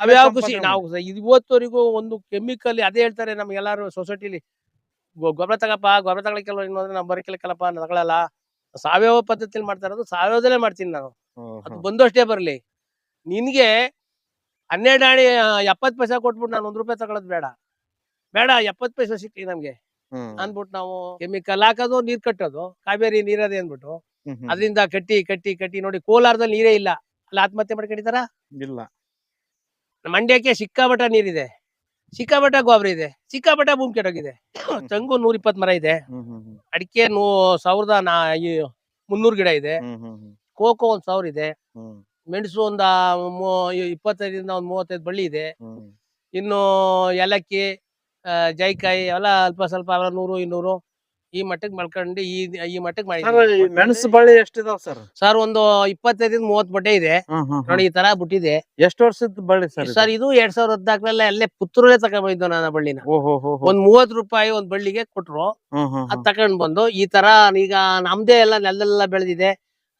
ಅವ್ಯಾವ ಖುಷಿ ನಾವು ಇವತ್ತವರೆಗೂ ಒಂದು ಕೆಮಿಕಲ್ ಅದೇ ಹೇಳ್ತಾರೆ ನಮ್ಗೆಲ್ಲಾರು ಸೊಸೈಟಿಲಿ ಗೊಬ್ಬರ ತಗಪ್ಪ ಗೊಬ್ಬರ ತಗೊಳಕ್ಕೆಲ್ಲ ಇನ್ನೊಂದ್ರೆ ನಾವು ಬರಕಿಲ್ಲಕ್ಕಲ್ಲಪ್ಪ ನಾನು ತಗೊಳಲ್ಲ ಸಾವಯವ ಪದ್ಧತಿಲಿ ಮಾಡ್ತಾ ಇರೋದು ಸಾವಯವದಲ್ಲೇ ಮಾಡ್ತೀನಿ ನಾನು. ಅದು ಬಂದಷ್ಟೇ ಬರಲಿ. ನಿನ್ಗೆ ಹನ್ನೆರಡು ಅಣಿ ಎಪ್ಪತ್ ಪೈಸೆ ಕೊಟ್ಬಿಟ್ಟು ನಾನು ಒಂದ್ ರೂಪಾಯಿ ತಗೊಳೋದು ಬೇಡ. ಬೇಡ ಎಪ್ಪತ್ ಪೈಸೆ ಸಿಕ್ಲಿ ನಮ್ಗೆ. ಅನ್ಬಿಟ್ಟು ನಾವು ಕೆಮಿಕಲ್ ಹಾಕೋದು ನೀರ್ ಕಟ್ಟೋದು ಕಾವೇರಿ ನೀರದೇ ಅಂದ್ಬಿಟ್ಟು. ಅದರಿಂದ ಕಟ್ಟಿ ಕಟ್ಟಿ ಕಟ್ಟಿ ನೋಡಿ ಕೋಲಾರದಲ್ಲಿ ನೀರೇ ಇಲ್ಲ. ಅಲ್ಲಿ ಆತ್ಮಹತ್ಯೆ ಮಾಡ್ಕೊಂಡಿದಾರ ಇಲ್ಲ. ಮಂಡ್ಯಕ್ಕೆ ಸಿಕ್ಕಾಬಟ ನೀರಿದೆ. ಸಿಕ್ಕಾಪಟ್ಟ ಗೊಬ್ಬರ ಇದೆ. ಸಿಕ್ಕಾಬಟ ಭೂಮಿ ಕೆಟ್ಟೋಗಿದೆ. ತಂಗು ನೂರ ಇಪ್ಪತ್ ಮರ ಇದೆ. ಅಡಿಕೆ ನೂ ಸಾವಿರದ ನಾ ಮುನ್ನೂರು ಗಿಡ ಇದೆ. ಕೋಕೋ ಒಂದ್ ಸಾವಿರ ಇದೆ. ಮೆಣಸು ಒಂದ ಇಪ್ಪತ್ತೈದರಿಂದ ಒಂದ್ ಮೂವತ್ತೈದು ಬಳ್ಳಿ ಇದೆ. ಇನ್ನು ಏಲಕ್ಕಿ ಜೈಕಾಯಿ ಎಲ್ಲ ಅಲ್ಪ ಸ್ವಲ್ಪ ನೂರು ಇನ್ನೂರು. ಈ ಮಟ್ಟಕ್ಕೆ ಮಲ್ಕೊಂಡು ಈ ಈ ಮಟ್ಟಕ್ಕೆ ಮಾಡಿ ಮೆಣಸು ಬಳ್ಳಿ ಎಷ್ಟಿದಾವ್ ಸರ್? ಸರ್ ಒಂದು ಇಪ್ಪತ್ತೈದಿಂದ ಮೂವತ್ ಬಟ್ಟೆ ಇದೆ. ನೋಡಿ ಈ ತರ ಬಿಟ್ಟಿದೆ. ಎಷ್ಟು ವರ್ಷದ ಬಳ್ಳಿ ಸರ್ ಸರ್ ಇದು ಎರಡ್ ಸಾವಿರದ ಹದ್ನಾಲ್ಕರಲ್ಲೇ ಅಲ್ಲೇ ಪುತ್ತೂರಲ್ಲೇ ತಗೊಂಡ್ಬಂದಿದ್ದು ನಾನು ಆ ಬಳ್ಳಿನ. ಒಂದ್ ಮೂವತ್ ರೂಪಾಯಿ ಒಂದ್ ಬಳ್ಳಿಗೆ ಕೊಟ್ರು. ಅದ್ ತಕೊಂಡ್ ಬಂದು ಈ ತರ ಈಗ ನಮ್ದೇ ಎಲ್ಲ ನೆಲದೆಲ್ಲ ಬೆಳೆದಿದೆ.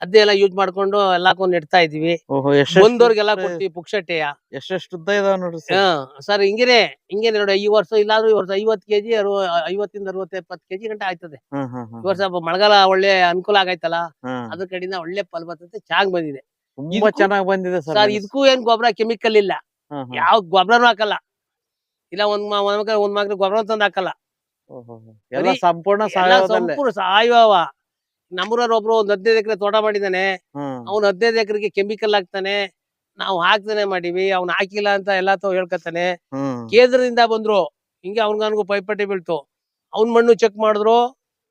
ಅದೇ ಎಲ್ಲ ಯೂಸ್ ಮಾಡ್ಕೊಂಡು ಎಲ್ಲಾಕು ನೆಡ್ತಾ ಇದೀವಿ ಓಹೋ ಎಷ್ಟು ಬಂದವ್ರಿಗೆಲ್ಲ ಕೊಡ್ತೀವಿ ಪುಕ್ಷಟೆಯ. ಎಷ್ಟೆಷ್ಟು ಉದ್ದ ಇದಾವ ನೋಡ್ರಿ ಸರ್? ಸರ್ ಹಿಂಗೇನೆ ಹಿಂಗೇನೆ ನೋಡಿ ಈ ವರ್ಷ ಇಲ್ಲಾದ್ರೂ ಈ ವರ್ಷ ಐವತ್ ಕೆಜಿ ಐವತ್ತಿಂದ ಅರವತ್ತ ಎಪ್ಪತ್ ಕೆಜಿ ಗಂಟೆ ಆಯ್ತದೆ. ಈ ವರ್ಷ ಮಳೆಗಾಲ ಒಳ್ಳೆ ಅನುಕೂಲ ಆಗೈತಲ್ಲ. ಅದ್ರ ಕಡೆಯಿಂದ ಒಳ್ಳೆ ಫಲವತ್ತತೆ ಚೆನ್ನಾಗ್ ಬಂದಿದೆ. ತುಂಬಾ ಚೆನ್ನಾಗಿ ಬಂದಿದೆ ಸರ್ ಇದಕ್ಕೂ ಏನ್ ಗೊಬ್ಬರ ಕೆಮಿಕಲ್ ಇಲ್ಲ. ಯಾವ ಗೊಬ್ಬರನು ಹಾಕಲ್ಲ. ಇಲ್ಲ ಒಂದ್ ಒಂದ್ ಮಗ ಒಂದ್ ಮಗ ಗೊಬ್ಬರ ತಂದ್ ಹಾಕಲ್ಲ. ಎಲ್ಲ ಸಂಪೂರ್ಣ ಸಂಪೂರ್ಣ ಸಾವಯವ. ನಮ್ಮೂರವ್ರು ಒಬ್ರು ಒಂದ್ ಹದಿನೈದು ಎಕರೆ ತೋಟ ಮಾಡಿದಾನೆ. ಅವ್ನ ಹದಿನೈದು ಎಕರೆಗೆ ಕೆಮಿಕಲ್ ಹಾಕ್ತಾನೆ. ನಾವು ಹಾಕ್ತಾನೆ ಮಾಡಿವಿ ಅವ್ನ ಹಾಕಿಲ್ಲ ಅಂತ ಎಲ್ಲಾ ತೋ ಹೇಳ್ಕತಾನೆ ಕೇಂದ್ರದಿಂದ ಬಂದ್ರು ಹಿಂಗೆ ಅವ್ನ್ಗನ್ಗೂ ಪೈಪಟ್ಟಿ ಬೀಳ್ತು. ಅವ್ನ್ ಮಣ್ಣು ಚೆಕ್ ಮಾಡಿದ್ರು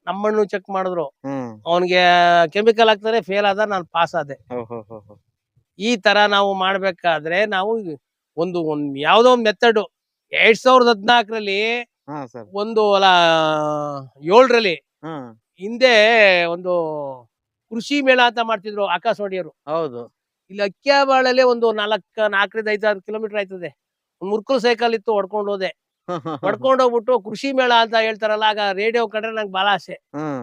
ನಮ್ಮ ಮಣ್ಣು ಚೆಕ್ ಮಾಡಿದ್ರು. ಅವನ್ಗೆ ಕೆಮಿಕಲ್ ಹಾಕ್ತಾನೆ ಫೇಲ್ ಆದ ನಾನು ಪಾಸ್ ಆದೆ. ಈ ತರ ನಾವು ಮಾಡ್ಬೇಕಾದ್ರೆ ನಾವು ಒಂದು ಒಂದ್ ಯಾವ್ದೋ ಒಂದ್ ಮೆಥಡ್ ಎರಡ್ ಸಾವಿರದ ಹದ್ನಾಲ್ಕರಲ್ಲಿ ಒಂದು ಅಲ್ಲ ಏಳರಲ್ಲಿ ಹಿಂದೆ ಒಂದು ಕೃಷಿ ಮೇಳ ಅಂತ ಮಾಡ್ತಿದ್ರು ಆಕಾಶವಾಣಿಯವರು. ಹೌದು. ಇಲ್ಲಿ ಅಕ್ಕಿಯಾಬಾಳಲ್ಲಿ ಒಂದು ನಾಲ್ಕ ನಾಲ್ಕರಿಂದ ಐದಾರು ಕಿಲೋಮೀಟರ್ ಆಯ್ತದೆ. ಒಂದ್ ಮುರ್ಕಲ್ ಸೈಕಲ್ ಇತ್ತು ಹೊಡ್ಕೊಂಡು ಹೋದೆ. ಹೊಡ್ಕೊಂಡು ಹೋಗ್ಬಿಟ್ಟು ಕೃಷಿ ಮೇಳ ಅಂತ ಹೇಳ್ತಾರಲ್ಲ ಆಗ ರೇಡಿಯೋ ಕಂಡ್ರೆ ನಂಗೆ ಬಹಳ ಆಸೆ.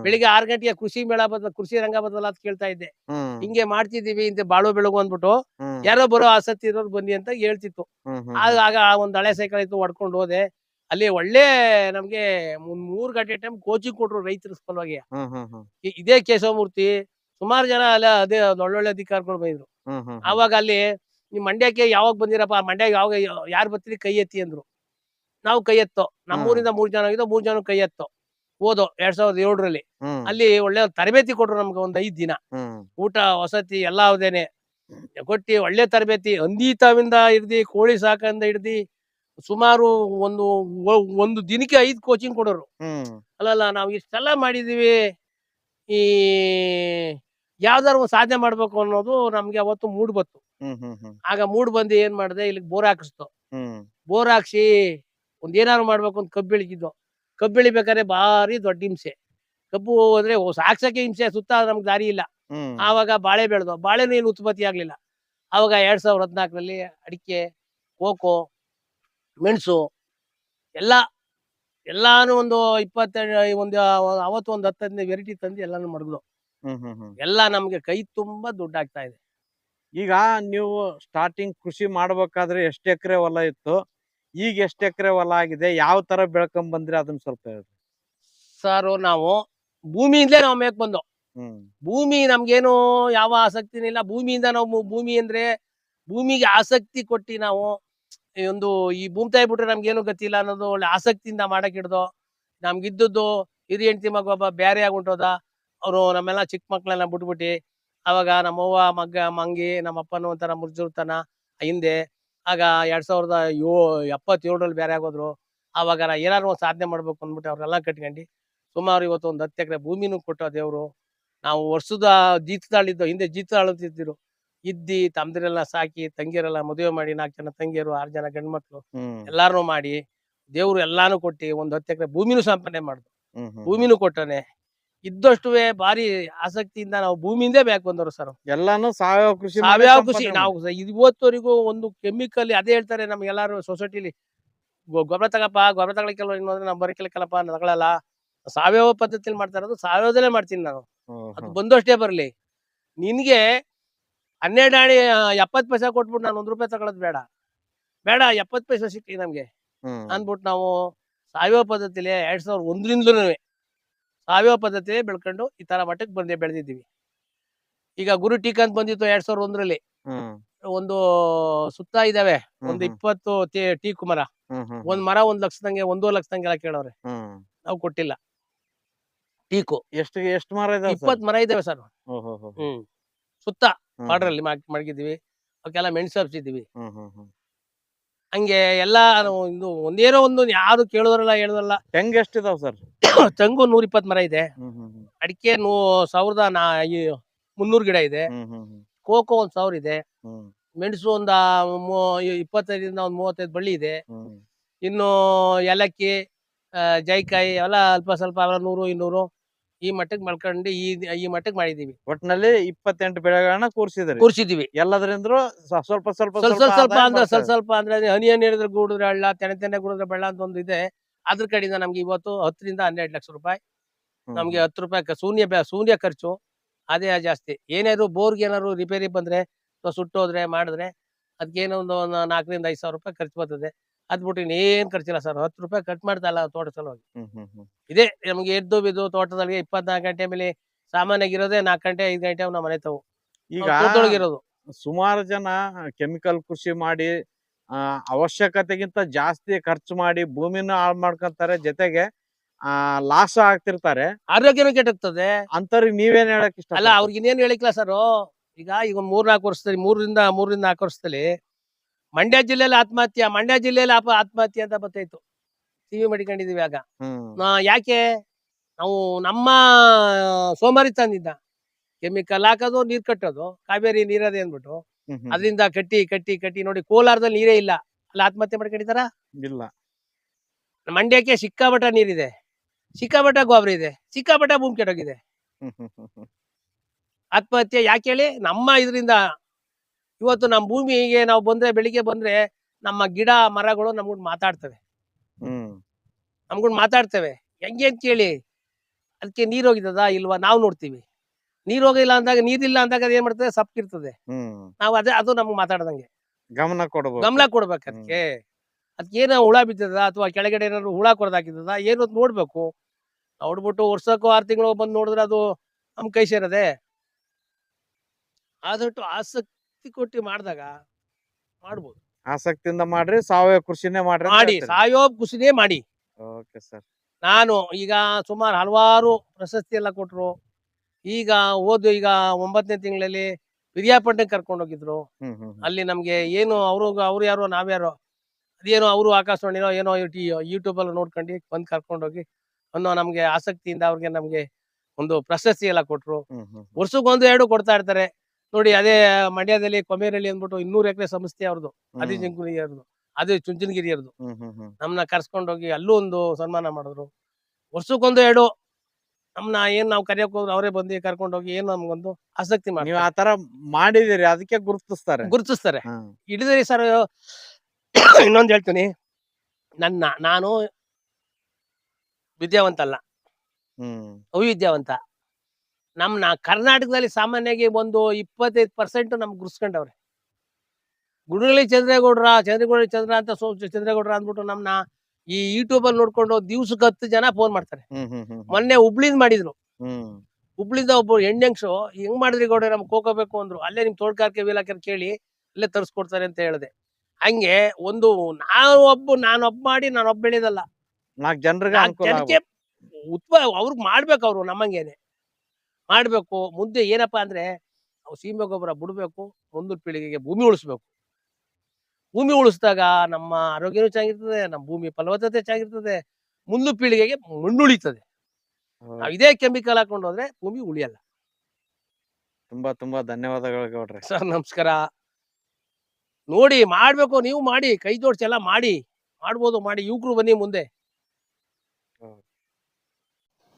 ಬೆಳಿಗ್ಗೆ ಆರ್ ಗಂಟೆಗೆ ಕೃಷಿ ಮೇಳ ಬದಲ ಕೃಷಿ ರಂಗ ಬದಲ ಅಂತ ಕೇಳ್ತಾ ಇದ್ದೆ. ಹಿಂಗೆ ಮಾಡ್ತಿದೀವಿ ಇಂತೆ ಬಾಳು ಬೆಳಗು ಅಂದ್ಬಿಟ್ಟು ಯಾರೋ ಬರೋ ಆಸಕ್ತಿ ಇರೋರು ಬನ್ನಿ ಅಂತ ಹೇಳ್ತಿತ್ತು. ಆಗ ಒಂದ್ ಹಳೆ ಸೈಕಲ್ ಇತ್ತು ಹೊಡ್ಕೊಂಡು ಹೋದೆ. ಅಲ್ಲಿ ಒಳ್ಳೆ ನಮ್ಗೆ ಮೂರ್ ಗಂಟೆ ಟೈಮ್ ಕೋಚಿಂಗ್ ಕೊಟ್ರು ರೈತರ ಸಲುವಾಗಿ ಇ- ಇದೇ ಕೇಶವಮೂರ್ತಿ ಸುಮಾರು ಜನ ಅಲ್ಲ ಅದೇ ಒಳ್ಳೊಳ್ಳೆ ಅಧಿಕಾರಿಗಳು ಬಂದಿದ್ರು. ಅವಾಗ ಅಲ್ಲಿ ನಿಮ್ ಮಂಡ್ಯಕ್ಕೆ ಯಾವಾಗ ಬಂದಿರಪ್ಪ? ಮಂಡ್ಯ ಯಾವಾಗ ಯಾರು ಬರ್ತೀರಿ? ಕೈ ಎತ್ತಿ ಅಂದ್ರು. ನಾವು ಕೈ ಎತ್ತೋ. ನಮ್ಮೂರಿಂದ ಮೂರ್ ಜನ ಆಗಿದ್ದು ಮೂರ್ ಜನ ಕೈ ಎತ್ತೋ. ಓದೋ ಎರಡ್ ಸಾವಿರದ ಏಳರಲ್ಲಿ. ಅಲ್ಲಿ ಒಳ್ಳೆ ತರಬೇತಿ ಕೊಟ್ರು ನಮ್ಗೆ ಒಂದ್ ಐದ್ ದಿನ. ಊಟ ವಸತಿ ಎಲ್ಲ ಅವದೇನೆ. ಕೊಟ್ಟಿ ಒಳ್ಳೆ ತರಬೇತಿ. ಹಂದಿ ತಾವಿಂದ ಹಿಡ್ದಿ ಕೋಳಿ ಸಾಕಂದ ಹಿಡ್ದಿ ಸುಮಾರು ಒಂದು ಒಂದು ದಿನಕ್ಕೆ ಐದು ಕೋಚಿಂಗ್ ಕೊಡೋರು. ಅಲ್ಲಲ್ಲ ನಾವು ಇಷ್ಟೆಲ್ಲ ಮಾಡಿದೀವಿ ಈ ಯಾವ್ದಾರು ಒಂದು ಸಾಧನೆ ಮಾಡ್ಬೇಕು ಅನ್ನೋದು ನಮ್ಗೆ ಅವತ್ತು ಮೂಡ್ ಬತ್ತು ಹ್ಮ್ ಹ್ಮ್ ಹ್ಮ್. ಆಗ ಮೂಡ್ ಬಂದು ಏನ್ ಮಾಡಿದೆ ಇಲ್ಲಿ ಬೋರ್ ಹಾಕಿಸ್ತು. ಬೋರ್ ಹಾಕ್ಸಿ ಒಂದ್ ಏನಾರು ಮಾಡ್ಬೇಕು ಅಂತ ಕಬ್ಬು ಬೆಳಿತಿದ್ವು ಕಬ್ಬು ಬೆಳಿಬೇಕಾದ್ರೆ ಭಾರಿ ದೊಡ್ಡ ಹಿಂಸೆ. ಕಬ್ಬು ಅಂದ್ರೆ ಸಾಕ್ಸಕ್ಕೆ ಹಿಂಸೆ ಸುತ್ತ ನಮ್ಗೆ ದಾರಿ ಇಲ್ಲ. ಆವಾಗ ಬಾಳೆ ಬೆಳೆದು ಬಾಳೆನೂ ಏನು ಉತ್ಪತ್ತಿ ಆಗ್ಲಿಲ್ಲ. ಆವಾಗ ಎರಡ್ ಸಾವಿರದ ಹದಿನಾಲ್ಕರಲ್ಲಿ ಅಡಿಕೆ ಕೋಕೋ ಮೆಣಸು ಎಲ್ಲ ಎಲ್ಲಾನು ಒಂದು ಇಪ್ಪತ್ತೆರಡು ಒಂದು ಅವತ್ತು ಒಂದು ಹತ್ತು ಹದಿನೈದು ವೆರೈಟಿ ತಂದು ಎಲ್ಲಾನು ಮಡಗ್ದು. ಎಲ್ಲ ನಮ್ಗೆ ಕೈ ತುಂಬಾ ದುಡ್ಡು ಆಗ್ತಾ ಇದೆ. ಈಗ ನೀವು ಸ್ಟಾರ್ಟಿಂಗ್ ಕೃಷಿ ಮಾಡ್ಬೇಕಾದ್ರೆ ಎಷ್ಟು ಎಕರೆ ಹೊಲ ಇತ್ತು? ಈಗ ಎಷ್ಟು ಎಕರೆ ಹೊಲ ಆಗಿದೆ? ಯಾವ ತರ ಬೆಳ್ಕೊಂಡ್ ಬಂದ್ರೆ? ಅದನ್ನ ಸ್ವಲ್ಪ ಹೇಳಿ ಸರ್ ನಾವು ಭೂಮಿಯಿಂದಲೇ ನಾವು ಮೇಕ್ ಬಂದು. ಭೂಮಿ ನಮ್ಗೇನು ಯಾವ ಆಸಕ್ತಿನೂ ಇಲ್ಲ. ಭೂಮಿಯಿಂದ ನಾವು ಭೂಮಿ ಅಂದ್ರೆ ಭೂಮಿಗೆ ಆಸಕ್ತಿ ಕೊಟ್ಟು ನಾವು ಈ ಒಂದು ಈ ಭೂಮಿ ತಾಯಿ ಬಿಟ್ರೆ ನಮ್ಗೇನು ಗೊತ್ತಿಲ್ಲ ಅನ್ನೋದು ಒಳ್ಳೆ ಆಸಕ್ತಿಯಿಂದ ಮಾಡಕ್ ಹಿಡ್ದು, ನಮ್ಗಿದ್ದದ್ದು ಇದು ಹೆಂಡತಿ ಮಗ ಒಬ್ಬ ಬೇರೆ ಆಗುಂಟೋದ ಅವರು ನಮ್ಮೆಲ್ಲ ಚಿಕ್ಕ ಮಕ್ಕಳೆಲ್ಲ ಬಿಟ್ಬಿಟ್ಟು, ಅವಾಗ ನಮ್ಮವ್ವ, ಮಗ್ಗ, ಮಂಗಿ ನಮ್ಮ ಅಪ್ಪನ ಒಂಥರ ಮುರ್ಜುರ್ತನ ಹಿಂದೆ. ಆಗ ಎರಡ್ ಸಾವಿರದ ಯೋ, ಎಪ್ಪತ್ತೇಳರಲ್ಲಿ ಬೇರೆ ಆಗೋದ್ರು. ಆವಾಗ ನಾ ಏನಾದ್ರು ಒಂದು ಸಾಧನೆ ಮಾಡ್ಬೇಕು ಅಂದ್ಬಿಟ್ಟು ಅವ್ರೆಲ್ಲ ಕಟ್ಕೊಂಡು, ಸುಮಾರು ಇವತ್ತು ಒಂದು ಹತ್ತು ಎಕರೆ ಭೂಮಿನೂ ಕೊಟ್ಟ ದೇವ್ರು. ನಾವು ವರ್ಷದ ಜೀತದಾಳಿದ್ದು, ಹಿಂದೆ ಜೀತದಾಳು ಅಂತಿದ್ರು ಇದ್ದಿ ತಮ್ದಿರೆಲ್ಲ ಸಾಕಿ ತಂಗಿರೆಲ್ಲ ಮದುವೆ ಮಾಡಿ ನಾಲ್ಕು ಜನ ತಂಗಿಯರು ಆರು ಜನ ಗಂಡ್ಮಕ್ಳು ಮಕ್ಕಳು ಎಲ್ಲಾರನು ಮಾಡಿ ದೇವ್ರು ಎಲ್ಲಾನು ಕೊಟ್ಟಿ ಒಂದ್ ಹತ್ತು ಎಕರೆ ಭೂಮಿನೂ ಸಂಪಾದನೆ ಮಾಡ್ದು. ಭೂಮಿನೂ ಕೊಟ್ಟನೆ ಇದ್ದಷ್ಟುವೆ ಭಾರಿ ಆಸಕ್ತಿಯಿಂದ ನಾವು ಭೂಮಿಯಿಂದೇ ಬ್ಯಾಕ್ ಬಂದವರು ಸರ್ ಎಲ್ಲಾನು ಸಾವಯವ ಕೃಷಿ ಸಾವಯವ ಕೃಷಿ ನಾವು ಇವತ್ತವರಿಗೂ ಒಂದು ಕೆಮಿಕಲ್ ಅದೇ ಹೇಳ್ತಾರೆ ನಮ್ಗೆಲ್ಲಾರು ಸೊಸೈಟಿಲಿ. ಗೊಬ್ಬರ ತಗಪ್ಪ ಗೊಬ್ಬರ ತಗೊಳಕ್ಕೆಲ್ಲ ಇನ್ನೊಂದ್ರೆ ನಾವು ಬರಕಿಲ್ಲಕ್ಕಲ್ಲಪ್ಪ ನಾನು ತಗೊಳಲ್ಲ. ಸಾವಯವ ಪದ್ಧತಿಲಿ ಮಾಡ್ತಾ ಇರೋದು ಸಾವಯವದಲ್ಲೇ ಮಾಡ್ತೀನಿ ನಾನು. ಅದು ಬಂದಷ್ಟೇ ಬರಲಿ. ನಿನ್ಗೆ ಹನ್ನೆರಡು ಆಣಿ ಎಪ್ಪತ್ ಪೈಸೆ ಕೊಟ್ಬಿಟ್ಟು ನಾನು ಒಂದ್ ರೂಪಾಯಿ ತಗೊಳೋದು ಬೇಡ. ಬೇಡ ಎಪ್ಪತ್ತು ಪೈಸೆ ಸಿಕ್ತಿ ನಮ್ಗೆ. ಅಂದ್ಬಿಟ್ಟು ನಾವು ಸಾವಯವ ಪದ್ಧತಿಲಿ ಎರಡ್ ಸಾವಿರದ ಒಂದ್ರಿಂದಲೂ ಸಾವಯವ ಪದ್ಧತಿ ಬೆಳ್ಕೊಂಡು ಈ ತರ ಮಟ್ಟಕ್ಕೆ ಬಂದೆ ಬೆಳೆದಿದ್ದೀವಿ. ಈಗ ಗುರು ಟೀಕ ಅಂತ ಬಂದಿತ್ತು ಎರಡ್ ಸಾವಿರದ ಒಂದರಲ್ಲಿ. ಒಂದು ಸುತ್ತ ಇದಾವೆ. ಒಂದು ಇಪ್ಪತ್ತು ಟೀ- ಟೀಕ್ ಮರ ಒಂದ್ ಮರ ಒಂದ್ ಲಕ್ಷದಂಗೆ ಒಂದೂ ಲಕ್ಷದಂಗೆಲ್ಲ ಕೇಳವ್ರೆ. ಹ್ಮ್. ನಾವು ಕೊಟ್ಟಿಲ್ಲ. ಟೀಕು. ಎಷ್ಟು ಎಷ್ಟು ಮರ ಇದಾವೆ ಇಪ್ಪತ್ ಮರ ಇದಾವೆ ಸರ್. ಓಹೋ ಹೋ ಅಲ್ಲಿ ಮಡಗಿದ್ದೀವಿ. ಅವಕ್ಕೆಲ್ಲ ಮೆಣಸು ಹಬ್ಸಿದ್ವಿ ಹ್ಮ್ ಹ್ಮ್ ಹ್ಮ್. ಹಂಗೆ ಎಲ್ಲ ನಾವು ಇದು ಒಂದೇನೋ ಒಂದು ಯಾರು ಕೇಳಿದ್ರಲ್ಲ ಹೇಳಿದ್ರಲ್ಲ ಎಷ್ಟು ಎಷ್ಟಿದಾವ್ ಸರ್? ತೆಂಗು ನೂರ ಇಪ್ಪತ್ ಮರ ಇದೆ. ಹ್ಮ್ ಹ್ಮ್ ಹ್ಮ್. ಅಡಿಕೆ ನೂ ಸಾವಿರದ ನಾ ಮುನ್ನೂರು ಗಿಡ ಇದೆ. ಹ್ಮ್ ಹ್ಮ್ ಹ್ಮ್. ಕೋಕೋ ಒಂದ್ ಸಾವಿರ ಇದೆ. ಹ್ಮ್. ಮೆಣಸು ಒಂದ ಇಪ್ಪತ್ತೈದರಿಂದ ಒಂದ್ ಮೂವತ್ತೈದು ಬಳ್ಳಿ ಇದೆ. ಹ್ಮ್. ಇನ್ನು ಏಲಕ್ಕಿ ಆ, ಜಾಯಿಕಾಯಿ ಎಲ್ಲ ಅಲ್ಪ ಸ್ವಲ್ಪ ನೂರು ಇನ್ನೂರು. ಈ ಮಟ್ಟಕ್ಕೆ ಮಲ್ಕೊಂಡು ಈ ಈ ಮಟ್ಟಕ್ಕೆ ಮಾಡಿದೀವಿ. ಒಟ್ಟಿನಲ್ಲಿ ಇಪ್ಪತ್ತೆಂಟು ಬೆಳೆಗಳನ್ನ ಕೂರ್ಸಿದ್ರೆ. ಕೂರ್ಸಿದೀವಿ. ಎಲ್ಲದ್ರಿಂದ್ರು ಸ್ವಲ್ಪ ಸ್ವಲ್ಪ ಸ್ವಲ್ಪ ಸ್ವಲ್ಪ ಅಂದ್ರೆ ಸ್ವಲ್ಪ ಸ್ವಲ್ಪ ಅಂದ್ರೆ ಅದೇ ಹನಿ ಹನಿ ಹಿಡಿದ್ರೆ ಗೂಡಿದ್ರೆ ಹಳ್ಳ ತೆನೆ ತೆನೆ ಗುಡಿದ್ರೆ ಬೆಳ್ಳ ಅಂತ ಒಂದು ಇದೆ. ಅದ್ರ ಕಡೆಯಿಂದ ನಮ್ಗೆ ಇವತ್ತು ಹತ್ತರಿಂದ ಹನ್ನೆರಡು ಲಕ್ಷ ರೂಪಾಯಿ. ನಮ್ಗೆ ಹತ್ತು ರೂಪಾಯಿ ಶೂನ್ಯ ಶೂನ್ಯ ಖರ್ಚು. ಅದೇ ಜಾಸ್ತಿ. ಏನಾದ್ರು ಬೋರ್ಗೆ ಏನಾದ್ರು ರಿಪೇರಿ ಬಂದ್ರೆ ಅಥವಾ ಸುಟ್ಟೋದ್ರೆ ಮಾಡಿದ್ರೆ ಅದಕ್ಕೇನೋ ಒಂದು ಒಂದು ನಾಲ್ಕರಿಂದ ಐದು ಸಾವಿರ ರೂಪಾಯಿ ಖರ್ಚು ಬರ್ತದೆ. ಅದ್ ಬಿಟ್ಟು ಇನ್ನೇನ್ ಖರ್ಚಿಲ್ಲ ಸರ್. ಹತ್ತು ರೂಪಾಯಿ ಕಟ್ ಮಾಡ್ತಾ ತೋಟ ಸಲುವಾಗಿ ಇದೇ ನಮ್ಗೆ ಎದ್ದು ಬಿದ್ದು ತೋಟದಲ್ಲಿ ಇಪ್ಪತ್ನಾಲ್ಕು ಗಂಟೆ ಮೇಲೆ ಸಾಮಾನ್ಯಾಗಿರೋದೇ ನಾಲ್ಕು ಗಂಟೆ ಐದು ಗಂಟೆ ನಾವು ಮನೆ ತಾವು. ಈಗ ತೋಟದೊಳಗಿರೋದು ಸುಮಾರು ಜನ ಕೆಮಿಕಲ್ ಕೃಷಿ ಮಾಡಿ ಆ ಅವಶ್ಯಕತೆಗಿಂತ ಜಾಸ್ತಿ ಖರ್ಚು ಮಾಡಿ ಭೂಮಿನ ಹಾಳು ಮಾಡ್ಕೊಂತಾರೆ ಜೊತೆಗೆ ಆ ಲಾಸ್ ಆಗ್ತಿರ್ತಾರೆ. ಆರೋಗ್ಯನೂ ಕೆಟ್ಟಿರ್ತದೆ ಅಂತವ್ರಿಗೆ ನೀವೇನ್ ಹೇಳಕ್ ಇಷ್ಟ ಅಲ್ಲ ಅವ್ರಿಗೆ ಇನ್ನೇನು ಹೇಳಿಕ್ಲ ಸರ್. ಈಗ ಈಗ ಒಂದ್ ಮೂರ್ ನಾಲ್ಕು ವರ್ಷದಲ್ಲಿ ಮೂರರಿಂದ ಮೂರರಿಂದ ನಾಲ್ಕು ವರ್ಷದಲ್ಲಿ ಮಂಡ್ಯ ಜಿಲ್ಲೆಯಲ್ಲಿ ಆತ್ಮಹತ್ಯೆ ಮಂಡ್ಯ ಜಿಲ್ಲೆಯಲ್ಲಿ ಅಪ ಆತ್ಮಹತ್ಯೆ ಅಂತ ಬರ್ತಾಯ್ತು ಟಿವಿ ಮಡಿಕೊಂಡಿದೀವಿ ಆಗ. ನಾ- ಯಾಕೆ? ನಾವು ನಮ್ಮ ಸೋಮಾರಿ ತಂದಿದ್ದ. ಕೆಮಿಕಲ್ ಹಾಕೋದು ನೀರ್ ಕಟ್ಟೋದು ಕಾವೇರಿ ನೀರದೇ ಅಂದ್ಬಿಟ್ಟು. ಅದರಿಂದ ಕಟ್ಟಿ ಕಟ್ಟಿ ಕಟ್ಟಿ ನೋಡಿ ಕೋಲಾರದಲ್ಲಿ ನೀರೇ ಇಲ್ಲ. ಅಲ್ಲಿ ಆತ್ಮಹತ್ಯೆ ಮಾಡ್ಕೊಂಡಿದಾರ ಇಲ್ಲ. ಮಂಡ್ಯಕ್ಕೆ ಸಿಕ್ಕಾಪಟ್ಟ ನೀರಿದೆ. ಸಿಕ್ಕಾಪಟ್ಟ ಗೊಬ್ಬರ ಇದೆ. ಸಿಕ್ಕಾಪಟ್ಟ ಭೂಮಿ ಕೆಟ್ಟೋಗಿದೆ. ಆತ್ಮಹತ್ಯೆ ಯಾಕೆ ಹೇಳಿ? ನಮ್ಮ ಇದರಿಂದ ಇವತ್ತು ನಮ್ಮ ಭೂಮಿಗೆ ನಾವು ಬಂದ್ರೆ ಬೆಳಿಗ್ಗೆ ಬಂದ್ರೆ ನಮ್ಮ ಗಿಡ ಮರಗಳು ನಮ್ಗೊಂಡು ಮಾತಾಡ್ತವೆ. ಹ್ಮ್. ನಮ್ಗೊಂಡು ಮಾತಾಡ್ತವೆ. ಹೆಂಗೆ ಅಂತ ಕೇಳಿ ಅದಕ್ಕೆ ನೀರು ಹೋಗಿದ್ದದ ಇಲ್ವಾ ನಾವು ನೋಡ್ತೀವಿ. ನೀರು ಹೋಗಿಲ್ಲ ಅಂದಾಗ ನೀರಿಲ್ಲ ಅಂದಾಗ ಅದೇನ್ ಏನ್ ಮಾಡ್ತದೆ? ಸಪ್ಕಿರ್ತದೆ ಹ್ಮ್. ನಾವು ಅದೇ ಅದು ನಮ್ಗೆ ಮಾತಾಡ್ದಂಗೆ. ಗಮನ ಕೊಡಬೇಕು ಗಮನ ಕೊಡ್ಬೇಕು ಅದಕ್ಕೆ ಅದಕ್ಕೆ ಏನೋ ಹುಳ ಬಿದ್ದದ ಅಥವಾ ಕೆಳಗಡೆ ಏನಾದ್ರು ಹುಳ ಕೊಡ್ದಾಕಿದ್ದದ ಏನು ಅಂತ ನೋಡ್ಬೇಕು. ನೋಡ್ಬಿಟ್ಟು ವರ್ಷಕ್ಕೂ ಆರು ತಿಂಗಳು ಬಂದು ನೋಡಿದ್ರೆ ಅದು ನಮ್ ಕೈ ಸೇರದೆ. ಆದಷ್ಟು ಆಸಕ್ತಿ ಕೊಟ್ಟು ಮಾಡಿದಾಗ ಮಾಡ್ಬೋದು. ಆಸಕ್ತಿಯಿಂದ ಮಾಡ್ರಿ ಸಾವಯವ ಕೃಷಿನೇ ಮಾಡ್ರಿ ಮಾಡಿ ಸಾವಯವ ಕೃಷಿನೇ ಮಾಡಿ. Okay sir. ನಾನು ಈಗ ಸುಮಾರು ಹಲವಾರು ಪ್ರಶಸ್ತಿ ಎಲ್ಲ ಕೊಟ್ರು. ಈಗ ಓದು ಈಗ ಒಂಬತ್ತನೇ ತಿಂಗಳಲ್ಲಿ ವಿದ್ಯಾಪಟ್ಟಣಕ್ಕೆ ಕರ್ಕೊಂಡು ಹೋಗಿದ್ರು. ಹ್ಮ್ ಹ್ಮ್ ಹ್ಮ್. ಅಲ್ಲಿ ನಮ್ಗೆ ಏನು ಅವರು ಅವ್ರು ಯಾರೋ ನಾವ್ಯಾರೋ ಅದೇನೋ ಅವರು ಆಕಾಶವಾಣಿನೋ ಏನೋ ಯೂಟ್ಯೂಬ್ ಅಲ್ಲಿ ನೋಡ್ಕೊಂಡು ಬಂದು ಕರ್ಕೊಂಡೋಗಿ ಅನ್ನೋ ನಮ್ಗೆ ಆಸಕ್ತಿಯಿಂದ ಅವ್ರಿಗೆ ನಮ್ಗೆ ಒಂದು ಪ್ರಶಸ್ತಿ ಎಲ್ಲ ಕೊಟ್ರು. ಹ್ಮ್ ಹ್ಮ್ ಹ್ಮ್. ವರ್ಷಕ್ಕೊಂದು ಎರಡು ಕೊಡ್ತಾ ಇರ್ತಾರೆ. ನೋಡಿ ಅದೇ ಮಂಡ್ಯದಲ್ಲಿ ಕೊಮೇರಳ್ಳಿ ಅಂದ್ಬಿಟ್ಟು ಇನ್ನೂರು ಎಕರೆ ಸಂಸ್ಥೆ ಅವ್ರದ್ದು ಅದೇ ಚುಂಚನಗಿರಿಯವ್ರದ್ದು ಅವ್ರದ್ದು ಅದೇ ಚುಂಚನಗಿರಿ ಅವ್ರದ್ದು ಹ್ಮ್ ಹ್ಮ್ ಹ್ಮ್. ನಮ್ಮನ್ನ ಕರ್ಸ್ಕೊಂಡೋಗಿ ಅಲ್ಲೂ ಒಂದು ಸನ್ಮಾನ ಮಾಡಿದ್ರು. ವರ್ಷಕ್ಕೊಂದು ಎರಡು. ನಮ್ಮನ್ನ ಏನ್ ನಾವು ಕರೆಯಕ್ ಹೋದ್ರೆ ಅವರೇ ಬಂದು ಕರ್ಕೊಂಡೋಗಿ ಏನು ನಮ್ಗೊಂದು ಆಸಕ್ತಿ ಮಾಡಿ ಆ ತರ ಮಾಡಿದಿರಿ ಅದಕ್ಕೆ ಗುರುತಿಸ್ತಾರೆ. ಗುರುತಿಸ್ತಾರೆ. ಇಡಿದಿರಿ ಹಿಡಿದ್ರಿ ಸರ್ ಇನ್ನೊಂದು ಹೇಳ್ತೀನಿ. ನನ್ನ ನಾನು ವಿದ್ಯಾವಂತ ಅಲ್ಲ. ಹ್ಮ್. ಅವಿದ್ಯಾವಂತ ನಾ ಕರ್ನಾಟಕದಲ್ಲಿ ಸಾಮಾನ್ಯವಾಗಿ ಒಂದು ಇಪ್ಪತ್ತೈದು ಪರ್ಸೆಂಟ್ ನಮ್ಗೆ ಗುರ್ಸ್ಕೊಂಡವ್ರೆ. ಗುಡುಗಲಿ ಚಂದ್ರೇಗೌಡ್ರ ಚಂದ್ರಗೌಡ ಚಂದ್ರ ಅಂತ ಸೋ ಚಂದ್ರೇಗೌಡ್ರ ಅಂದ್ಬಿಟ್ಟು ನಮ್ನ ಈ ಯೂಟ್ಯೂಬ್ ಅಲ್ಲಿ ನೋಡ್ಕೊಂಡು ದಿವ್ಸಕ್ಕೆ ಹತ್ತು ಜನ ಫೋನ್ ಮಾಡ್ತಾರೆ. ಮೊನ್ನೆ ಹುಬ್ಳಿಂದ ಮಾಡಿದ್ರು. ಹುಬ್ಳಿಂದ ಒಬ್ಬರು ಹೆಣ್ಣೆಂಗ್ಸು ಹೆಂಗ್ ಮಾಡಿದ್ರಿ ಗೌಡ್ರೆ ನಮ್ಗೆ ಕೋಕೋಬೇಕು ಅಂದ್ರು. ಅಲ್ಲೇ ನಿಮ್ ತೋಳ್ಕಾರ್ಕೆ ವೀಲಾಕರ್ ಕೇಳಿ ಅಲ್ಲೇ ತರಿಸ್ಕೊಡ್ತಾರೆ ಅಂತ ಹೇಳಿದೆ. ಹಂಗೆ ಒಂದು ನಾನು ಒಬ್ಬ ನಾನು ಒಬ್ಬ ಮಾಡಿ ನಾನು ಒಬ್ಬ ಬೆಳೆದಲ್ಲ ನಾಲ್ಕು ಜನರಿಗೆ ಅವ್ರಿಗೆ ಮಾಡ್ಬೇಕು ಅವ್ರು ನಮ್ಮಂಗೇನೆ. ಮಾಡ್ಬೇಕು. ಮುಂದೆ ಏನಪ್ಪಾ ಅಂದ್ರೆ ನಾವು ಸೀಮೆ ಗೊಬ್ಬರ ಬಿಡಬೇಕು. ಮುಂದಿನ ಪೀಳಿಗೆಗೆ ಭೂಮಿ ಉಳಿಸ್ಬೇಕು. ಭೂಮಿ ಉಳಿಸಿದಾಗ ನಮ್ಮ ಆರೋಗ್ಯನೂ ಚೆನ್ನಾಗಿರ್ತದೆ ನಮ್ಮ ಭೂಮಿ ಫಲವತ್ತತೆ ಚೆನ್ನಾಗಿರ್ತದೆ. ಮುಂದಿನ ಪೀಳಿಗೆಗೆ ಮಣ್ಣು ಉಳಿತದೆ. ಹೌದು. ನಾವು ಇದೇ ಕೆಮಿಕಲ್ ಹಾಕೊಂಡು ಹೋದ್ರೆ ಭೂಮಿ ಉಳಿಯಲ್ಲ. ತುಂಬಾ ತುಂಬಾ ಧನ್ಯವಾದಗಳು ಗೌಡ್ರೆ. ಸರ್ ನಮಸ್ಕಾರ. ನೋಡಿ ಮಾಡ್ಬೇಕು ನೀವು ಮಾಡಿ. ಕೈ ಜೋಡ್ಸಿ ಎಲ್ಲ ಮಾಡಿ. ಮಾಡ್ಬೋದು ಮಾಡಿ. ಯುವಕರು ಬನ್ನಿ ಮುಂದೆ.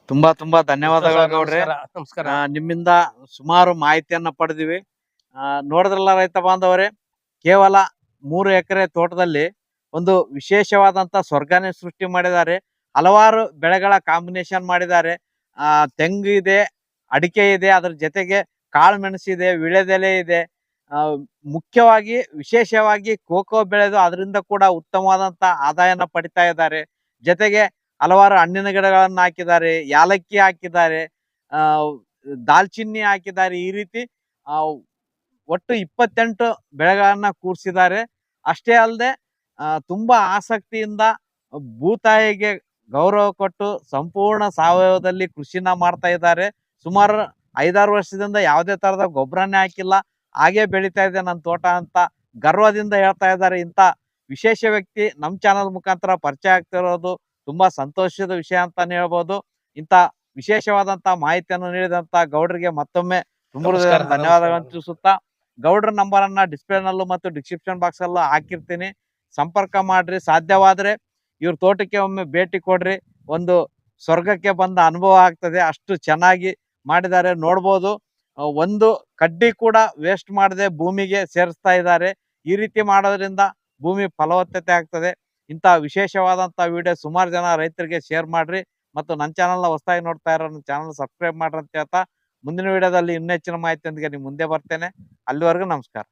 ತುಂಬಾ ತುಂಬಾ ಧನ್ಯವಾದಗಳು ಗೌಡ್ರೆ. ನಮಸ್ಕಾರ, ಆ, ನಿಮ್ಮಿಂದ ಸುಮಾರು ಮಾಹಿತಿಯನ್ನ ಪಡೆದಿವಿ. ಆ, ನೋಡಿದ್ರಲ್ಲ ರೈತ ಬಾಂಧವರೇ ಕೇವಲ ಮೂರು ಎಕರೆ ತೋಟದಲ್ಲಿ ಒಂದು ವಿಶೇಷವಾದಂತ ಸ್ವರ್ಗನೇ ಸೃಷ್ಟಿ ಮಾಡಿದ್ದಾರೆ. ಹಲವಾರು ಬೆಳೆಗಳ ಕಾಂಬಿನೇಷನ್ ಮಾಡಿದ್ದಾರೆ. ಆ ತೆಂಗು ಇದೆ ಅಡಿಕೆ ಇದೆ ಅದ್ರ ಜೊತೆಗೆ ಕಾಳು ಮೆಣಸು ಇದೆ ವಿಳೆದೆಲೆ ಇದೆ. ಆ, ಮುಖ್ಯವಾಗಿ ವಿಶೇಷವಾಗಿ ಕೋಕೋ ಬೆಳೆದು ಅದರಿಂದ ಕೂಡ ಉತ್ತಮವಾದಂತ ಆದಾಯನ ಪಡಿತಾ ಇದ್ದಾರೆ. ಜೊತೆಗೆ ಹಲವಾರು ಹಣ್ಣಿನ ಗಿಡಗಳನ್ನು ಹಾಕಿದ್ದಾರೆ, ಯಾಲಕ್ಕಿ ಹಾಕಿದ್ದಾರೆ ದಾಲ್ಚಿನ್ನಿ ಹಾಕಿದ್ದಾರೆ. ಈ ರೀತಿ ಒಟ್ಟು ಇಪ್ಪತ್ತೆಂಟು ಬೆಳೆಗಳನ್ನ ಕೂರಿಸಿದ್ದಾರೆ. ಅಷ್ಟೇ ಅಲ್ಲದೆ ತುಂಬಾ ಆಸಕ್ತಿಯಿಂದ ಭೂತಾಯಿಗೆ ಗೌರವ ಕೊಟ್ಟು ಸಂಪೂರ್ಣ ಸಾವಯವದಲ್ಲಿ ಕೃಷಿನ ಮಾಡ್ತಾ ಇದ್ದಾರೆ. ಸುಮಾರು ಐದಾರು ವರ್ಷದಿಂದ ಯಾವುದೇ ತರದ ಗೊಬ್ಬರನೇ ಹಾಕಿಲ್ಲ. ಹಾಗೆ ಬೆಳೀತಾ ಇದೆ ನನ್ನ ತೋಟ ಅಂತ ಗರ್ವದಿಂದ ಹೇಳ್ತಾ ಇದ್ದಾರೆ. ಇಂಥ ವಿಶೇಷ ವ್ಯಕ್ತಿ ನಮ್ಮ ಚಾನಲ್ ಮುಖಾಂತರ ಪರಿಚಯ ಆಗ್ತಿರೋದು. ತುಂಬಾ ಸಂತೋಷದ ವಿಷಯ ಅಂತಾನೆ ಹೇಳ್ಬೋದು. ಇಂತ ವಿಶೇಷವಾದಂತ ಮಾಹಿತಿಯನ್ನು ನೀಡಿದಂತ ಗೌಡ್ರಿಗೆ ಮತ್ತೊಮ್ಮೆ ತುಂಬ ಧನ್ಯವಾದಗಳನ್ನು. ತಿಳಿಸುತ್ತಾ ಗೌಡ್ರ ನಂಬರ್ ಅನ್ನ ಡಿಸ್ಪ್ಲೇ ನಲ್ಲೂ ಮತ್ತು ಡಿಸ್ಕ್ರಿಪ್ಷನ್ ಬಾಕ್ಸ್ ಅಲ್ಲೂ ಹಾಕಿರ್ತೀನಿ. ಸಂಪರ್ಕ ಮಾಡ್ರಿ. ಸಾಧ್ಯವಾದ್ರೆ ಇವ್ರ ತೋಟಕ್ಕೆ ಒಮ್ಮೆ ಭೇಟಿ ಕೊಡ್ರಿ. ಒಂದು ಸ್ವರ್ಗಕ್ಕೆ ಬಂದ ಅನುಭವ ಆಗ್ತದೆ. ಅಷ್ಟು ಚೆನ್ನಾಗಿ ಮಾಡಿದ್ದಾರೆ. ನೋಡ್ಬೋದು ಒಂದು ಕಡ್ಡಿ ಕೂಡ ವೇಸ್ಟ್ ಮಾಡದೆ ಭೂಮಿಗೆ ಸೇರಿಸ್ತಾ ಇದ್ದಾರೆ. ಈ ರೀತಿ ಮಾಡೋದ್ರಿಂದ ಭೂಮಿ ಫಲವತ್ತತೆ ಆಗ್ತದೆ. ಇಂಥ ವಿಶೇಷವಾದಂಥ ವಿಡಿಯೋ ಸುಮಾರು ಜನ ರೈತರಿಗೆ ಶೇರ್ ಮಾಡ್ರಿ ಮತ್ತು ನನ್ನ ಚಾನಲ್ನ ಹೊಸದಾಗಿ ನೋಡ್ತಾ ಇರೋ ನನ್ನ ಚಾನಲ್ ಸಬ್ಸ್ಕ್ರೈಬ್ ಮಾಡ್ರಿ ಅಂತ ಹೇಳ್ತಾ ಮುಂದಿನ ವಿಡಿಯೋದಲ್ಲಿ ಇನ್ನೂ ಹೆಚ್ಚಿನ ಮಾಹಿತಿಯೊಂದಿಗೆ ನಿಮ್ಮ ಮುಂದೆ ಬರ್ತೇನೆ. ಅಲ್ಲಿವರೆಗೂ ನಮಸ್ಕಾರ.